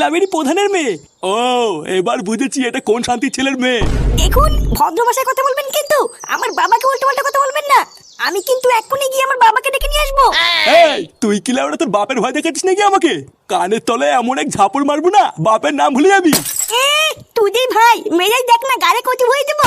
ক্লাবেরই প্রধানের মেয়ে। ও এবার বুঝেছি এটা কোন শান্তির ছেলের মেয়ে। দেখুন ভদ্র ভাষায় কথা বলবেন কিন্তু আমার বাবাকে উল্টো পাল্টা কথা বলবেন না। আমি কিন্তু এক্ষুনি গিয়ে আমার বাবাকে ডেকে নিয়ে আসব। এই তুই কি লাউড়া তোর বাপের ভয় দেখাচ্ছিস নাকি আমাকে? কানের তলে এমন এক ঝাপড় মারবো না বাপের নাম ভুলে যাবি। এ তুই ভাই মেজাই দেখ না গাড়ি কচু হয়ে দেবো।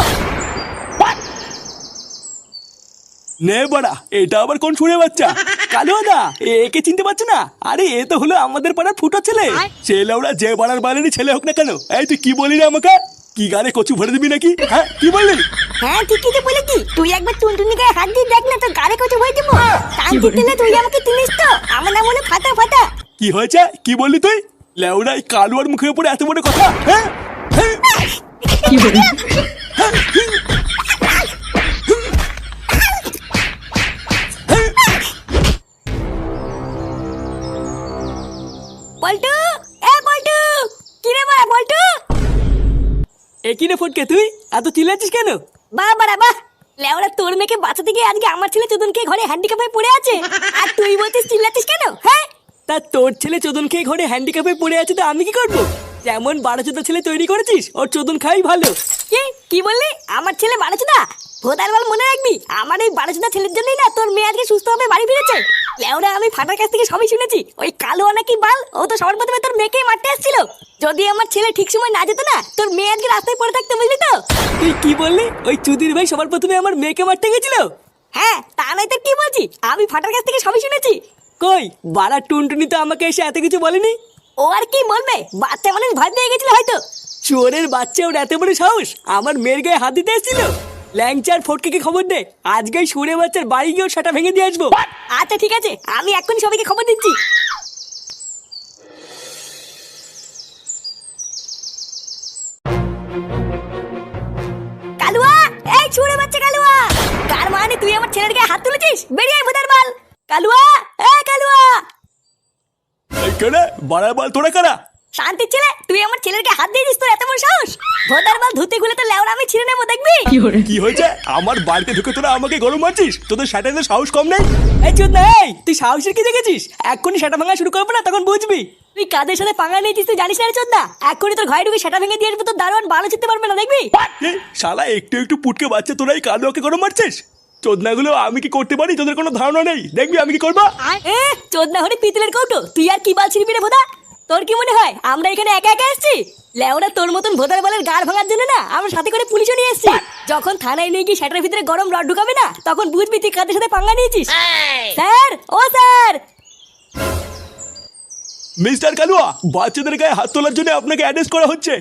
নে বাড়া এটা আবার কোন শুনে বাচ্চা? কালো দা একে চিনতে পারছ না? আরে এ তো হলো আমাদের পাড়ার ফুটো ছেলে। ছেলে ওরা যে পাড়ার বাড়িরই ছেলে হোক না কেন? এই তুই কি বলি রে আমাকে? কি গানে কচু ভরে দিবি নাকি? হ্যাঁ কি বললি? হ্যাঁ ঠিকই তো বলেছি। তুই একবার টুনটুনি গায়ে হাত দিয়ে দেখ না তোর গাড়ি কচু হয়ে দেবো টানতে দিলে তুই আমাকে চিনিস তো? আমার নাম হলো ফাটা ফাটা। কি হয়েছে? কি বললি তুই? লেউড়াই কালুয়ার মুখের উপরে এত বড় কথা? হ্যাঁ হ্যাঁ? পল্টু একই রে ফটকে তুই? এত চিল্লাচ্ছিস কেন? বাহ বাড়া বাহ লেওরা তোর মেয়েকে বাঁচাতে গিয়ে আজকে আমার ছেলে চোদনকে ঘরে হ্যান্ডিক্যাপ হয়ে পড়ে আছে? আর তুই বলছিস চিল্লাতিস কেন? হ্যাঁ? তা তোর ছেলে চোদন খেয়ে ঘরে হ্যান্ডিক্যাপে পড়ে আছে তো আমি কি করব? যেমন বারো ছেলে তৈরি করেছিস ওর চোদন খাই ভালো। কি? কি বললি? আমার ছেলে বাড়াচোদা ভোদার বল মনে রাখবি? আমার এই বাড়াচোদা ছেলের জন্যই না তোর মেয়ে আজকে সুস্থ হবে বাড়ি ফিরেছে। লেওরা আমি ফাটার কাছ থেকে সবই শুনেছি। ওই কালো নাকি বাল? ও তো সবার প্রথমে তোর মেয়েকেই মারতে আসছিল। যদি আমার ছেলে ঠিক সময় না যেত না তোর মেয়ে আজকে রাস্তায় পড়ে থাকতে বুঝলি তো? তুই কি বললি? ওই চুদির ভাই সবার প্রথমে আমার মেয়েকে মারতে গেছিল? হ্যাঁ তা নয় তোর কি বলছি? আমি ফাটার কাছ থেকে সবই শুনেছি। কই? বাড়া টুনটুনি তো আমাকে এসে এত কিছু বলেনি? ও আর কি বলবে? বাচ্চা মানুষ ভয় পেয়ে গেছিল হয়তো। চোরের বাচ্চা ওর এত বড় সাহস আমার মেয়ের গায়ে হাত দিতে এসেছিল? ল্যাংচার ফটকে কি খবর দে? আজকে সুরে বাচ্চার বাড়ি গিয়ে সেটা ভেঙে দিয়ে আসব। আচ্ছা ঠিক আছে। আমি এক্ষুনি সবাইকে খবর দিচ্ছি। কালুয়া! এই ছুড়ে বাচ্চা কালুয়া! কার মানে তুই আমার ছেলের গায়ে হাত তুলেছিস? বেরিয়ে আয় ভোদার বাল। কালুয়া! এই কালুয়া! কেন বাড়ার বল তোরা কারা? শান্তির ছেলে তুই আমার ছেলের গায়ে হাত দিয়েছিস তোর এত বড় সাহস? ভোদার বাল ধুতে খুলে তো লেওড়া আমি ছিঁড়ে নেব দেখবি? কি হয়েছে? আমার বাড়িতে ঢুকে তোরা আমাকে গরম মারছিস? তোদের স্যাটারের সাহস কম নেই? এই চোদ না তুই সাহসের কি দেখেছিস? এক্ষুনি সেটা ভাঙা শুরু করব না তখন বুঝবি। তুই কাদের সাথে পাঙ্গা নিয়েছিস তুই জানিস না রে চোদ্দা এক্ষুনি তোর ঘরে ঢুকে সেটা ভেঙে দিয়ে আসব তোর দারোয়ান ভালো চিনতে পারবে না দেখবি? এ, শালা একটু একটু পুটকে বাচ্চা তোরা এই কালোকে গরম মারছিস? চোদনাগুলো আমি কি করতে পারি? তোদের কোনো ধারণা নেই। দেখবি আমি কি করব? এ চোদ্দা হলে পিতলের কৌটো তুই আর কি বাল ছিড়বি রে ভোদা? তোর কি মনে হয় আমরা এখানে একা একা এসেছি? লেওরা তোর মতন ভোদার বলের গাড় ভাঙার জন্য না আমরা সাথে করে পুলিশও নিয়ে এসেছি। যখন থানায় নিয়ে গিয়ে সেটার ভিতরে গরম রড ঢুকাবে না তখন বুঝবি তুই কাদের সাথে পাঙ্গা নিয়েছিস। স্যার ও স্যার! মিস্টার কালুয়া বাচ্চাদের গায়ে হাত তোলার জন্য আপনাকে অ্যাড্রেস করা হচ্ছে।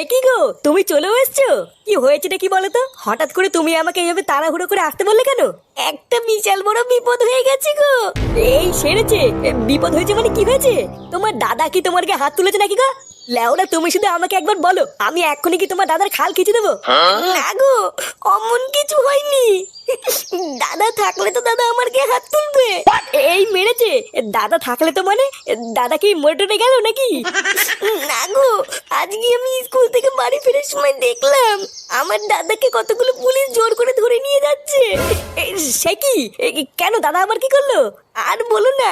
এ কি গো? তুমি চলে এসছো? কি হয়েছেটা কি বলো তো? হঠাৎ করে তুমি আমাকে এইভাবে তাড়াহুড়ো করে আসতে বললে কেন? একটা বিশাল বড় বিপদ হয়ে গেছে গো। এই সেরেছে। বিপদ হয়েছে মানে কি হয়েছে? তোমার দাদা কি তোমার গায়ে হাত তুলেছে নাকি গো? লেওরা তুমি শুধু আমাকে একবার বলো। আমি এক্ষুনি কি তোমার দাদার খাল খিচে দেবো? না গো অমন কিছু হয়নি। দাদা থাকলে তো দাদা আমার গায়ে হাত তুলবে। এই মেরেছে। দাদা থাকলে তো মানে দাদা কি মরে টরে গেল নাকি? না গো আজকে আমি স্কুল থেকে বাড়ি ফেরার সময় দেখলাম। আমার দাদাকে কতগুলো পুলিশ জোর করে ধরে নিয়ে যাচ্ছে। সে কি? কেন দাদা আবার কি করল? আর বলো না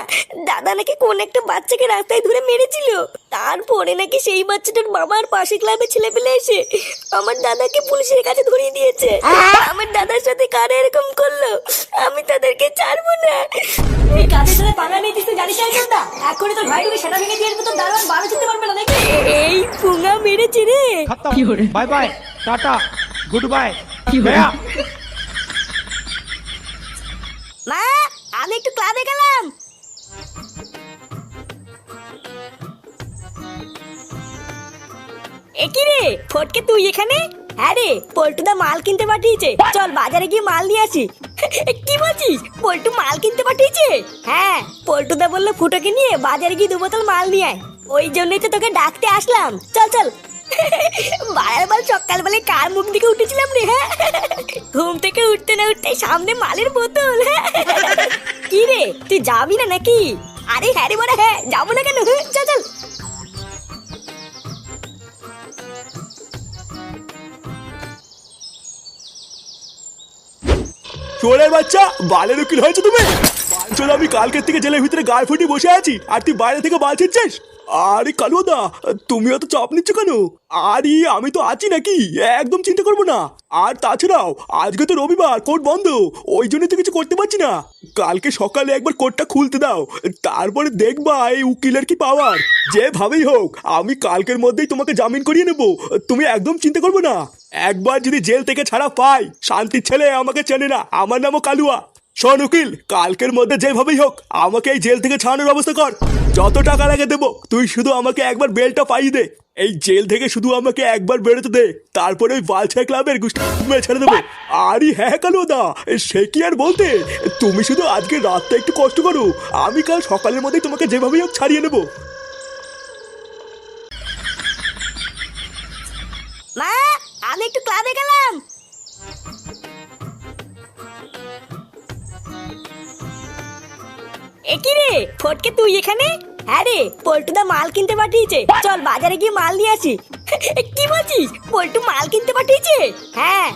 দাদা নাকি কোন একটা বাচ্চাকে রাস্তায় ধরে মেরেছিল। তারপরে নাকি সেই বাচ্চাটার মামার পাশে ক্লাবে ছেলে পেলে এসে আমার দাদাকে পুলিশের কাছে ধরিয়ে দিয়েছে। আমার দাদার সাথে কারা এরকম করল? আমি তাদেরকে ছাড়বো না। এই জানিস না ভেঙে দিয়ে তো দারোয়ান বারো পারবে না নাকি এই রে। Bye bye tata good bye. মা আমি একটু ক্লাবে গেলাম। একি রে ফটকে তুই এখানে? হ্যাঁ রে পল্টুদা মাল কিনতে পাঠিয়েছে। চল বাজারে গিয়ে মাল নিয়ে আসি। কি বলছিস? পল্টু মাল কিনতে পাঠিয়েছে? হ্যাঁ পল্টুদা বলল ফুটোকে নিয়ে বাজারে গিয়ে দু বোতল মাল নিয়ে আয়। ওই জন্যই তো তোকে ডাকতে আসলাম। চল চল। বাড়ার বাল সকালবেলায় কার মুখ দিকে উঠেছিলাম রে হ্যাঁ? ঘুম থেকে উঠতে না উঠতে সামনে মালের বোতল হ্যাঁ? কি রে তুই যাবি না নাকি? আরে হ্যাঁ রে বড় হ্যাঁ যাব না কেন? চল চল। চোরের বাচ্চা, বালের উকিল হয়েছে তুমি? চলো আমি কালকের থেকে জেলের ভিতরে গায়ে ফুটি বসে আছি, আর তুই বাইরে থেকে বাল ছিচ্ছিস আরে কালুদা, তুমি অত চাপ নিচ্ছ কেন? আরে, আমি তো আছি নাকি? একদম চিন্তা করব না। আর তাছাড়াও, আজকে তো রবিবার, কোর্ট বন্ধ। ওই জন্য তো কিছু করতে পারছি না। কালকে সকালে একবার কোর্টটা খুলতে দাও। তারপরে দেখবা এই উকিলের কি পাওয়ার যেভাবেই হোক, আমি কালকের মধ্যেই তোমাকে জামিন করিয়ে নেব। তুমি একদম চিন্তা করব না। একবার যদি জেল থেকে ছাড়া পাই, শান্তির ছেলে আমাকে চেনে না। আমার নামও কালুয়া। শোন উকিল, কালকের মধ্যে যেভাবেই হোক, আমাকে এই জেল থেকে ছাড়ানোর ব্যবস্থা কর। যত টাকা লাগে দেবো, তুই শুধু আমাকে একবার বেলটা পাইয়ে দে। এই জেল থেকে শুধু আমাকে একবার বেরোতে দে। তারপরে ওই বালছা ক্লাবের গুষ্টি ছেড়ে দেবো। আরে হ্যাঁ কালুদা, সে কি আর বলতে? তুমি শুধু আজকে রাতটা একটু কষ্ট করো। আমি কাল সকালের মধ্যেই তোমাকে যেভাবেই হোক ছাড়িয়ে নেব। একটু ক্লাবে গেলাম। রে, ফটকে তুই এখানে? হ্যাঁ পল্টুদা মাল কিনতে পাঠিয়েছে। চল বাজারে গিয়ে মাল নিয়ে আসি। কি বলছিস? পল্টু মাল কিনতে পাঠিয়েছে? হ্যাঁ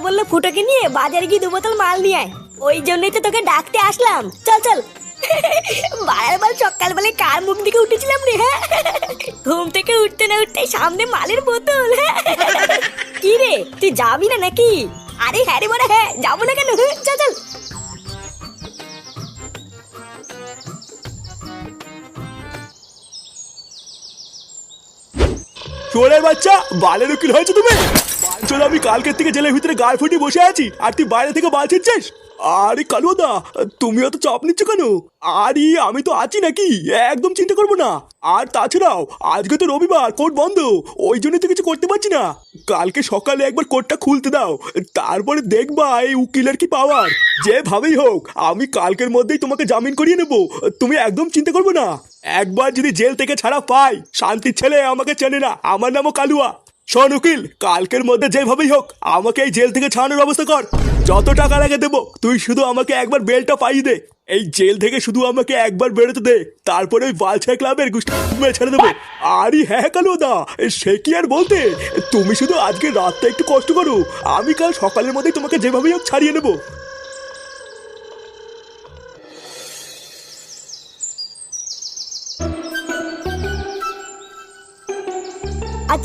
বলল ফুটোকে নিয়ে বাজারে গিয়ে দু বোতল মাল নিয়ে আয়। ওই জন্যই তো তোকে ডাকতে আসলাম। চল চল। বাড়ার বার সকালবেলায় কার মুখ দিকে উঠেছিলাম রে? হ্যাঁ ঘুম থেকে উঠতে না উঠতে সামনে মালের বোতল। কি রে? তুই যাবি না নাকি? আরে হ্যাঁ রে বড়া হ্যাঁ যাব না কেন? চল চল। চোরের বাচ্চা বালের উকিল হয়েছে তুমি? চলো আমি কালকের থেকে জেলের ভিতরে গায়ে ফুটি বসে আছি, আর তুই বাইরে থেকে বাল ছিচ্ছিস আরে কালুদা, তুমি অত চাপ নিচ্ছ কেন? আরে, আমি তো আছি নাকি? একদম চিন্তা করব না। আর তাছাড়াও, আজকে তো রবিবার, কোর্ট বন্ধ। ওই জন্য তো কিছু করতে পারছি না। কালকে সকালে একবার কোর্টটা খুলতে দাও। তারপরে দেখবা এই উকিলের কি পাওয়ার যেভাবেই হোক, আমি কালকের মধ্যেই তোমাকে জামিন করিয়ে নেব। তুমি একদম চিন্তা করবে না। একবার যদি জেল থেকে ছাড়া পাই, শান্তির ছেলে আমাকে চেনে না। আমার নামও কালুয়া। শোন উকিল, কালকের মধ্যে যেভাবেই হোক, আমাকে এই জেল থেকে ছাড়ানোর ব্যবস্থা কর। যত টাকা লাগে দেবো, তুই শুধু আমাকে একবার বেলটা পাইয়ে দে। এই জেল থেকে শুধু আমাকে একবার বেরোতে দে। তারপরে ওই বালছা ক্লাবের মেরে ছেড়ে দেবো। আরে হ্যাঁ কালুদা সে কি আর বলতে? তুমি শুধু আজকে রাতটা একটু কষ্ট করো। আমি কাল সকালের মধ্যেই তোমাকে যেভাবেই হোক ছাড়িয়ে নেব।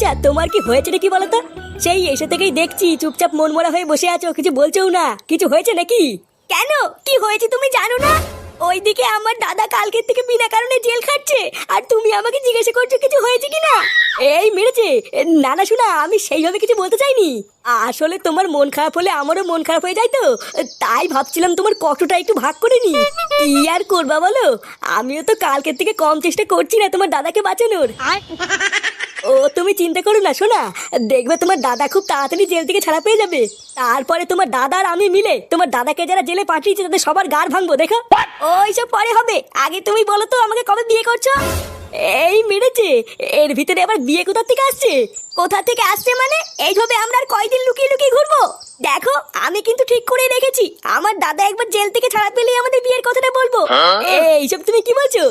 আচ্ছা তোমার কি হয়েছে নাকি বলো তো সেই এসে থেকেই দেখছি চুপচাপ মন মরা হয়ে বসে আছো, কিছু বলছেও না। কিছু হয়েছে নাকি? কেন? কি হয়েছে তুমি জানো না? ওইদিকে আমার দাদা কালকের থেকে বিনা কারণে জেল খাচ্ছে, আর তুমি আমাকে জিজ্ঞাসা করছ কিছু হয়েছে কি না এই মেরেছে। না না, শোনা, আমি সেইভাবে কিছু বলতে চাইনি। আসলে তোমার মন খারাপ হলে আমারও মন খারাপ হয়ে যায় তো। তাই ভাবছিলাম তোমার কষ্টটা একটু ভাগ করে নি কি আর করবা বলো? আমিও তো কালকের থেকে কম চেষ্টা করছি না তোমার দাদাকে বাঁচানোর। ও তুমি চিন্তা করো না শোনা। দেখবে তোমার দাদা খুব তাড়াতাড়ি জেল থেকে ছাড়া পেয়ে যাবে। তারপরে তোমার দাদা আর আমি মিলে তোমার দাদাকে যারা জেলে পাঠিয়েছে তাদের সবার গার ভাঙবো দেখো। ওইসব পরে হবে। আগে তুমি বলো তো আমাকে কবে বিয়ে করছ? এই মেরেছে। এর ভিতরে আবার বিয়ে কোথা থেকে আসছে? কোথা থেকে আসছে মানে? এইভাবে আমরা আর কয়দিন লুকিয়ে লুকিয়ে ঘুরবো? দেখো আমি কিন্তু ঠিক করে রেখেছি। আমার দাদা একবার জেল থেকে ছাড়া পেলেই আমাদের বিয়ের কথাটা বলব। এইসব তুমি কি বলছো?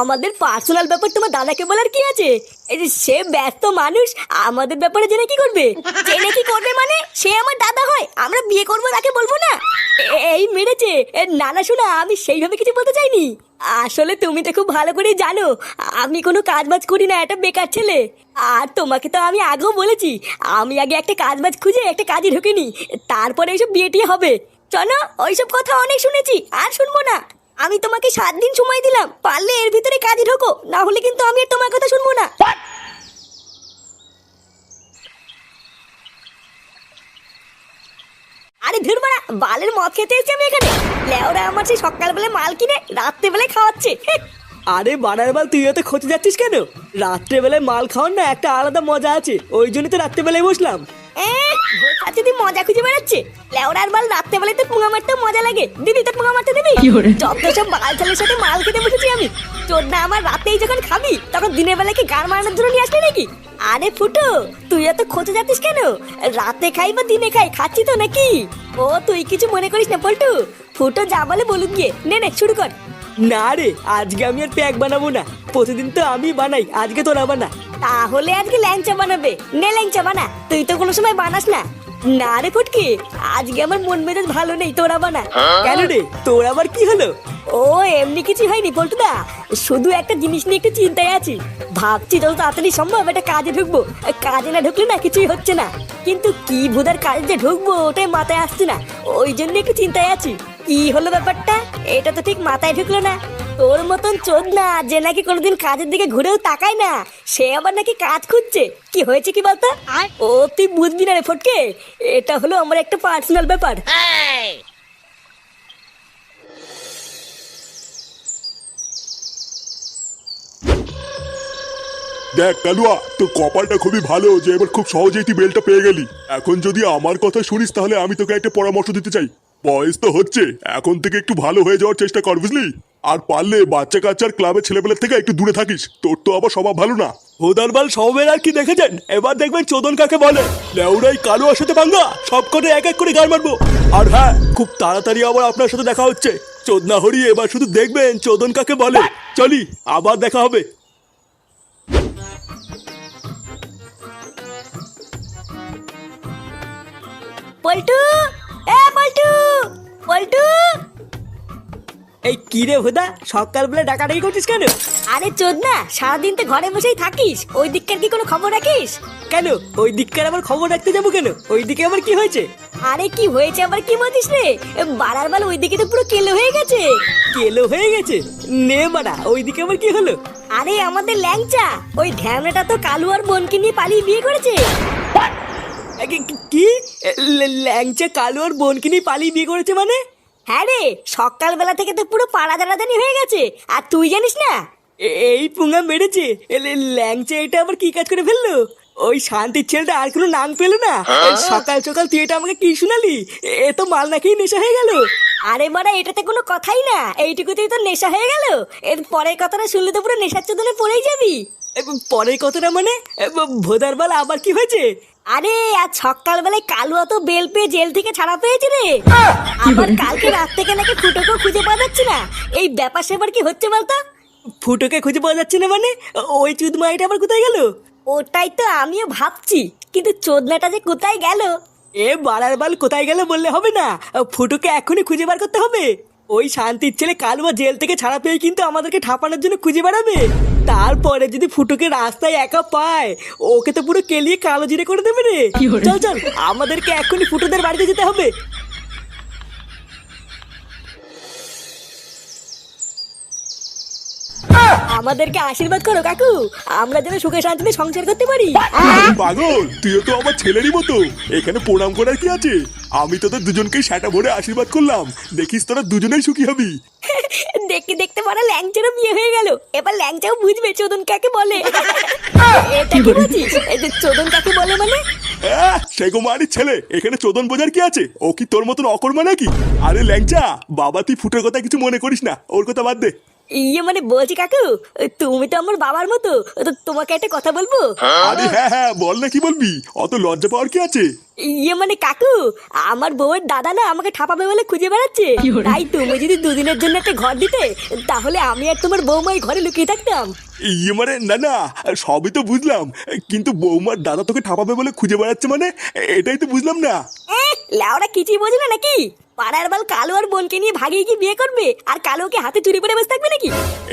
আমাদের পার্সোনাল ব্যাপার তোমার দাদাকে বলার কি আছে? এই যে সে ব্যস্ত মানুষ আমাদের ব্যাপারে জেনে কি করবে? জেনে কি করবে মানে? সে আমার দাদা হয়। আমরা বিয়ে করব তাকে বলব না? এই মেরেছে। না না শোনা আমি সেইভাবে কিছু বলতে চাইনি। আসলে তুমি তো খুব ভালো করে জানো, আমি কোনো কাজ বাজ করি না, একটা বেকার ছেলে। আর তোমাকে তো আমি আগেও বলেছি, আমি আগে একটা কাজ বাজ খুঁজে একটা কাজে ঢুকে ঢুকিনি, তারপরে এইসব বিয়েটি হবে। চলো, ওইসব কথা অনেক শুনেছি, আর শুনব না। আমি তোমাকে সাত দিন সময় দিলাম, পারলে এর ভিতরে কাজে ঢোকো, না হলে কিন্তু আমি আর তোমার কথা শুনব না। আরে ধুর মারা, বালের মদ খেতে এসেছি আমি এখানে। লেওরা আমার সেই সকালবেলায় মাল কিনে রাত্রেবেলায় খাওয়াচ্ছে। আরে বানার বাল, তুই এত খোঁজে যাচ্ছিস কেন? রাত্রেবেলায় মাল খাওয়ার না একটা আলাদা মজা আছে, ওই জন্যই তো রাত্রেবেলায় বসলাম। যদি মজা খুঁজে বেড়াচ্ছে? লেওড়ার বাল রাত্রেবেলায় তো পুঙা মারতে মজা লাগে। দিবি তো পুঙা মারতে দিবি? যত সব বাল ছেলের সাথে মাল খেতে বসেছি আমি তোর না আমার রাতেই যখন খাবি তখন দিনের বেলায় কি গান মারানোর জন্য নিয়ে আসলি নাকি? আরে ফুটো তুই এত খোঁজে যাচ্ছিস কেন? রাতে খাই বা দিনে খাই খাচ্ছি তো নাকি? ও তুই কিছু মনে করিস না পল্টু। ফুটো যা বলে বলুন গিয়ে। নে নে শুরু কর। না রে আজকে আমি আর প্যাক বানাবো না। প্রতিদিন তো আমি বানাই আজকে তোরা বানা। তাহলে আজকে ল্যাংচা বানাবে। নে ল্যাংচা বানা। তুই তো কোনো সময় বানাস না। না রে ফটকে আজকে আমার মন মেজাজ ভালো নেই তোরা বানা। কেন রে? তোর আবার কি হলো? ও এমনি কিছু হয়নি পল্টুদা শুধু একটা জিনিস নিয়ে একটু চিন্তায় আছি। ভাবছি যত তাড়াতাড়ি সম্ভব একটা কাজে ঢুকবো। কাজে না ঢুকলে না কিছুই হচ্ছে না। কিন্তু কি ভুদার কাজে যে ঢুকবো ওটাই মাথায় আসছে না। ওই জন্য একটু চিন্তায় আছি। কি হলো ব্যাপারটা? এটা তো ঠিক মাথায় ঢুকলো না। তোর মতন চোদ না যে নাকি কোনোদিন কাজের দিকে ঘুরেও তাকায় না সে আবার নাকি কাজ খুঁজছে। কি হয়েছে কি বলতো? ও তুই বুঝবি না রে ফটকে। এটা হলো আমার একটা পার্সোনাল ব্যাপার। দেখ কালুয়া তোর কপালটা খুবই ভালো যে এবার খুব সহজেই তুই বেলটা পেয়ে গেলি। এখন যদি আমার কথা শুনিস তাহলে আমি তোকে একটা পরামর্শ দিতে চাই। বয়স তো হচ্ছে। এখন থেকে একটু ভালো হয়ে যাওয়ার চেষ্টা কর বুঝলি? আর পারলে বাচ্চা কাচ্চার ক্লাবের ছেলেপেলের থেকে একটু দূরে থাকিস। তোর তো আবার স্বভাব ভালো না। হোদারবাল সবের আর কি দেখেছেন? এবার দেখবেন চোদন কাকে বলে। লেউরাই কালো সাথে বাঙ্গা সব কটে এক এক করে গান মারবো। আর হ্যাঁ খুব তাড়াতাড়ি আবার আপনার সাথে দেখা হচ্ছে। চোদনা হরি এবার শুধু দেখবেন চোদন কাকে বলে। চলি আবার দেখা হবে। পল্টু এ পল্টু! পল্টু! এই কি রে হুদা? সকালবেলা ডাকাডাকি করছিস কেন? আরে চোদ না সারাদিন তো ঘরে বসেই থাকিস। ওই দিককার কি কোনো খবর রাখিস? কেন? ওই দিককার আবার খবর রাখতে যাব কেন? ওই দিকে আবার কি হয়েছে? আরে কি হয়েছে আবার কি বলছিস রে? বাড়ার বেলা ওই দিকে তো পুরো কেলো হয়ে গেছে। কেলো হয়ে গেছে? নে বাড়া ওই দিকে আবার কি হলো? আরে আমাদের ল্যাংচা ওই ঢ্যামনাটা তো কালু আর বোনকে নিয়ে পালিয়ে বিয়ে করেছে। কি- ল্যাংচা কালো আর বোনকে নিয়ে পালিয়ে বিয়ে করেছে মানে? হ্যাঁ রে সকালবেলা থেকে তো পুরো পাড়া দাঁড়াদানি হয়ে গেছে। আর তুই জানিস না? এই পুঙ্গা মেরেছে। ল্যাংচা এটা আবার কি কাজ করে ফেলল? ওই শান্তির ছেলেটা আর কোনো নাম পেল না। সকাল সকাল তুই এটা আমাকে কি শুনালি? এ- তো মাল না খেয়ে নেশা হয়ে গেল। আরে মারা এটাতে কোনো কথাই না। এইটুকুতেই তো নেশা হয়ে গেল। এর পরের কথাটা শুনলে তো পুরো নেশার চোদনে পড়েই যাবি। পরের কথাটা মানে? ভোদার বেলা আবার কি হয়েছে? আরে আজ সকালবেলায় কালুয়া তো বেল পেয়ে জেল থেকে ছাড়া পেয়েছে রে। আবার কালকে রাত থেকে নাকি ফুটোকেও খুঁজে পাওয়া যাচ্ছে না। এই ব্যাপার সেবার কি হচ্ছে বলতো? ফুটোকে খুঁজে পাওয়া যাচ্ছে না মানে? ওই চুদ মাইটা আবার কোথায় গেল? ওটাই তো আমিও ভাবছি কিন্তু চোদনাটা যে কোথায় গেল? এ বাড়ার বাল কোথায় গেল বললে হবে না। ফুটোকে এখনই খুঁজে বার করতে হবে। ওই শান্তির ছেলে কালুয়া জেল থেকে ছাড়া পেয়ে কিন্তু আমাদেরকে ঠাপানোর জন্য খুঁজে বেড়াবে। তারপরে যদি ফুটুকে রাস্তায় একা পায় ওকে তো পুরো কেলিয়ে কালো জিরে করে দেবে রে। চল চল আমাদেরকে এখনই ফুটুদের বাড়িতে যেতে হবে। আমাদেরকে আশীর্বাদ করো কাকু। আমরা যেন সুখে শান্তিতে সংসার করতে পারি। পাগল তুইও তো আমার ছেলেরই মতো। এখানে প্রণাম করার কি আছে? আমি তোদের দুজনকে সেটা ভরে আশীর্বাদ করলাম। দেখিস তোরা দুজনেই সুখী হবি। দেখতে দেখতে পারা ল্যাংচারও বিয়ে হয়ে গেল। এবার ল্যাংচাও বুঝবে চোদন কাকে বলে। এটা কি বলছিস? চোদন কাকে বলে মানে? আহ, সে ছেলে। এখানে চোদন বোঝার কি আছে? ও কি তোর মতন অকর্মা নাকি? আরে ল্যাংচা বাবা তুই ফুটের কথা কিছু মনে করিস না। ওর কথা বাদ দে। ইয়ে মানে বলছি কাকু তুমি তো আমার বাবার মতো তো তোমাকে একটা কথা বলব? আরে হ্যাঁ হ্যাঁ বল না কি বলবি? অত লজ্জা পাওয়ার কি আছে? ইয়ে মানে কাকু আমার বউয়ের দাদা না আমাকে ঠাপাবে বলে খুঁজে বেড়াচ্ছে। তাই তুমি যদি দুদিনের জন্য একটা ঘর দিতে তাহলে আমি আর তোমার বৌমাই ঘরে লুকিয়ে থাকতাম। ইয়ে মানে না না সবই তো বুঝলাম। কিন্তু বৌমার দাদা তোকে ঠাপাবে বলে খুঁজে বেড়াচ্ছে মানে এটাই তো বুঝলাম না। এ, লেওরা কিছুই বোঝে না নাকি? পাড়ার বাল কালো আর বোনকে নিয়ে ভাগিয়ে কি বিয়ে করবে? আর কালোকে হাতে চুরি পরে বসে থাকবে নাকি?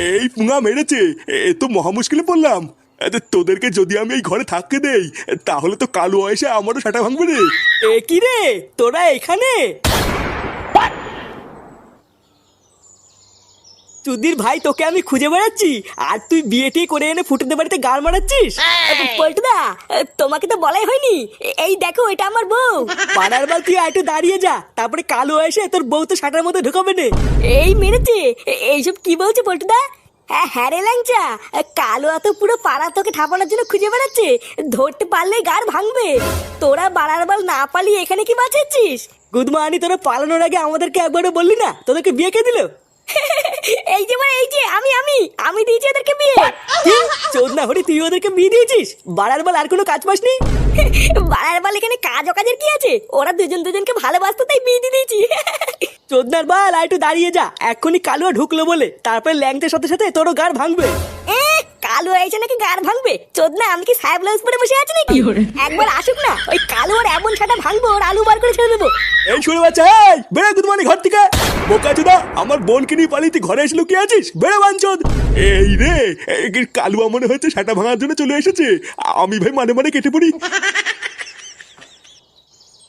এই পুঙা মেরেছে। এ তো মহা মুশকিলে পড়লাম। এতে তোদেরকে যদি আমি এই ঘরে থাকতে দেই তাহলে তো কালো এসে আমারও সেটা ভাঙবে রে। এ কি রে? তোরা এখানে? চুদির ভাই তোকে আমি খুঁজে বেড়াচ্ছি। আর তুই বিয়ে টিয়ে করে এনে ফুটে বাড়িতে গাল মারাচ্ছিস? পল্টুদা তোমাকে তো বলাই হয়নি। এই দেখো এটা আমার বউ। পাড়ার বাল তুই একটু দাঁড়িয়ে যা। তারপরে কালো এসে তোর বউ তো শাটার মধ্যে ঢুকাবে না। এই মেরেছে। এইসব কি বলছে পল্টুদা হ্যাঁ হ্যাঁ রে ল্যাংচা। কালো এত পুরো পাড়া তোকে ঠাপানোর জন্য খুঁজে বেড়াচ্ছে। ধরতে পারলেই গার ভাঙবে। তোরা বাড়ার বাল না পালিয়ে এখানে কি বাঁচাচ্ছিস? গুদমানি তোরা পালানোর আগে আমাদেরকে একবারও বললি না? তোদেরকে বিয়ে কে দিল? এই যে মানে এই যে আমি আমি আমি দিয়েছি ওদেরকে বিয়ে। চোদ না হরি তুই ওদেরকে বিয়ে দিয়েছিস? বাড়ার বল আর কোনো কাজ পাসনি? বাড়ার বাল এখানে কাজ অকাজের কি আছে? ওরা দুজন দুজনকে ভালোবাসতো তাই বিয়ে দিয়ে দিয়েছি। চোদনার বাল আর একটু দাঁড়িয়ে যা। এক্ষুনি কালুয়া ঢুকলো বলে। তারপরে ল্যাংটের সাথে সাথে তোরও গাড় ভাঙবে। এ, কালো এসে নাকি গার ভাঙবে? চোদ না আমি কি সাহেব ব্লাউজ পরে বসে আছি নাকি? একবার আসুক না ওই কালো আর এমন ছাটা ভাঙবো ওর আলু বার করে ছেড়ে দেবো। এই শুনে বাচ্চা, এই বেড়ে গুদমানি ঘর থেকে। বোকা চোদা আমার বোনকে নিয়ে পালিয়ে তুই ঘরে এসে লুকিয়ে আছিস? বেড়ে বাঞ্চদ। এই রে কালুয়া মনে হচ্ছে সেটা ভাঙার জন্য চলে এসেছে। আমি ভাই মানে মানে কেটে পড়ি।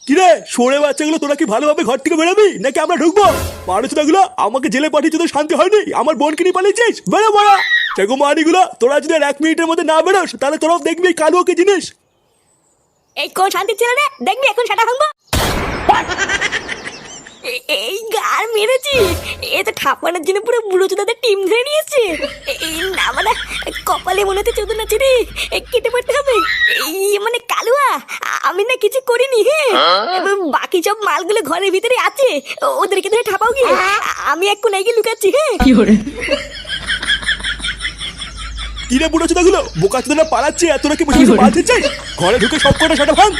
কিরে সরে বাচ্চাগুলো, তোরা কি ভালোভাবে ঘর থেকে বেরোবি? নাকি আমরা ঢুকবো? মানুষগুলো আমাকে জেলে পাঠিয়ে তোদের শান্তি হয়নি। আমার বোনকে নিয়ে পালিয়েছিস? বেরো বড়া সেগো মানিগুলো তোরা যদি এক মিনিটের মধ্যে না বেরোস, তাহলে তোরাও দেখবি এই কালুকে জিনিস। এই কোন শান্তির ছেলে রে দেখবি এখন সেটা ভাঙবো এই গার মেরেছি। এ তো ঠাপানোর জন্য পুরো বুড়ো চোদাদের টিম ধরে নিয়েছে। এই না মানে কপালে মনে হচ্ছে চোদন আছে রে এ, কেটে পড়তে হবে। এই মানে কালুয়া আমি না কিছু করিনি হ্যাঁ? বাকি সব মালগুলো ঘরের ভিতরে আছে। ওদেরকে ধরে ঠাপাও গিয়ে। আমি এক কোনায় গিয়ে লুকাচ্ছি হ্যাঁ কিরে? বুড়ো চোদাগুলো বোকা চোদারা পালাচ্ছে এত নাকি বসে বসে বসে চাই ঘরে ঢুকে সব কটা সেটা ভাঙ